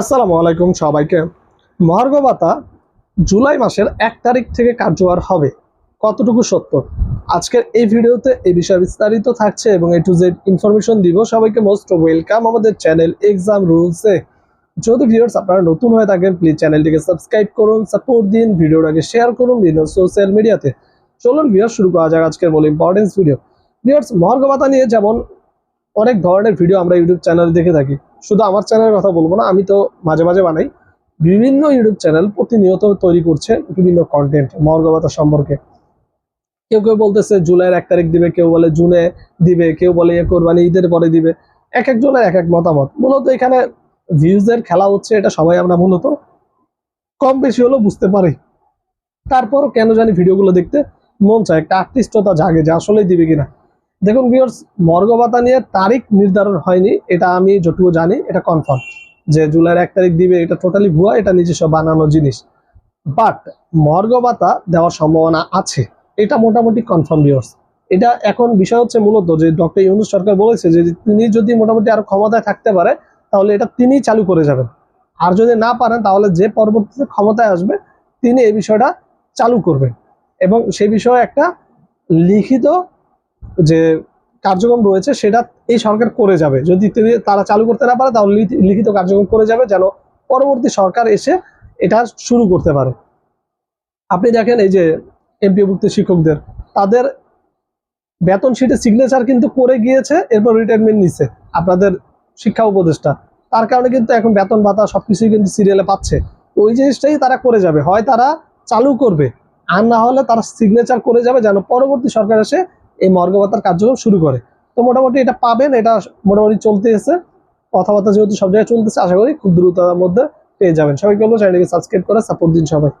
আসসালামু আলাইকুম সবাইকে। মহার্ঘ ভাতা জুলাই মাসের এক তারিখ থেকে কার্যকর হবে। কতটুকু সত্য? আজকের এই ভিডিওতে এই বিষয়ে বিস্তারিত থাকছে এবং এ টু জেড ইনফরমেশন দিব। সবাইকে মোস্ট ওয়েলকাম আমাদের চ্যানেল এক্সাম রুলসে। যদি ভিউয়ার্স আপনারা নতুন হয়ে থাকেন, প্লিজ চ্যানেলটিকে সাবস্ক্রাইব করুন, সাপোর্ট দিন, ভিডিওটাকে শেয়ার করুন বিভিন্ন সোশ্যাল মিডিয়াতে। চলুন ভিউয়ার্স, শুরু করা যাক আজকের বলে ইম্পর্টেন্স ভিডিও। ভিউয়ার্স মহার্ঘ ভাতা নিয়ে যেমন অনেক ধরনের ভিডিও আমরা ইউটিউব চ্যানেলে দেখে থাকি। শুধু আমার চ্যানেলের কথা বলব না, আমি তো মাঝে মাঝে বানাই। বিভিন্ন ইউটিউব চ্যানেল প্রতিনিয়ত তৈরি করছে বিভিন্ন কন্টেন্ট মর্গবতা সম্পর্কে। কেউ কেউ বলতেছে, জুলাইয়ের এক তারিখ দিবে, কেউ বলে জুনে দিবে, কেউ বলে এ কোরবানি ঈদের পরে দিবে। এক একজনের এক এক মতামত। মূলত এখানে ভিউজের খেলা হচ্ছে, এটা সবাই আমরা মূলত কম বেশি হলেও বুঝতে পারি। তারপরও কেন জানি ভিডিওগুলো দেখতে মন চায়, একটা আর্টিস্টতা জাগে যে আসলেই দিবে কিনা। দেখুন ভিউয়ার্স মর্গ ভাতা নিয়ে তারিখ নির্ধারণ হয়নি, এটা আমি যতটুকু জানি, এটা কনফার্ম যে জুলাইয়ের এক তারিখ দিবে, এটা টোটালি ভুয়া, এটা নিজস্ব বানানো জিনিস। বাট মর্গ ভাতা দেওয়ার সম্ভাবনা আছে, এটা মোটামুটি কনফার্ম ভিউয়ার্স এটা এখন বিষয় হচ্ছে মূলত যে ডক্টর ইউনুস সরকার বলেছে যে তিনি যদি মোটামুটি আরও ক্ষমতায় থাকতে পারে, তাহলে এটা তিনিই চালু করে যাবেন। আর যদি না পারেন, তাহলে যে পরবর্তীতে ক্ষমতায় আসবে, তিনি এই বিষয়টা চালু করবেন। এবং সেই বিষয়ে একটা লিখিত যে কার্যক্রম রয়েছে সেটা এই সরকার করে যাবে। যদি তারা চালু করতে না পারে, তাহলে লিখি- লিখিত কার্যক্রম করে যাবে যেন পরবর্তী সরকার এসে এটা শুরু করতে পারে। আপনি দেখেন এই যে এমপিভুক্ত শিক্ষকদের, তাদের বেতন শিটে সিগনেচার কিন্তু করে গিয়েছে, এরপর রিটায়ারমেন্ট নিচ্ছে আপনাদের শিক্ষা উপদেষ্টা। তার কারণে কিন্তু এখন বেতন ভাতা সবকিছুই কিন্তু সিরিয়ালে পাচ্ছে। ওই জিনিসটাই তারা করে যাবে। হয় তারা চালু করবে, আর না হলে তারা সিগনেচার করে যাবে যেন পরবর্তী সরকার এসে এই মর্গ ভাতার কার্যক্রম শুরু করে। তো মোটামুটি এটা পাবেন, এটা মোটামুটি চলতে এসে কথাবার্তা যেহেতু সব জায়গায় চলতেছে, আশা করি খুব দ্রুততার মধ্যে পেয়ে যাবেন। সবাইকে বলব চ্যানেলকে সাবস্ক্রাইব করে সাপোর্ট দিন সবাই।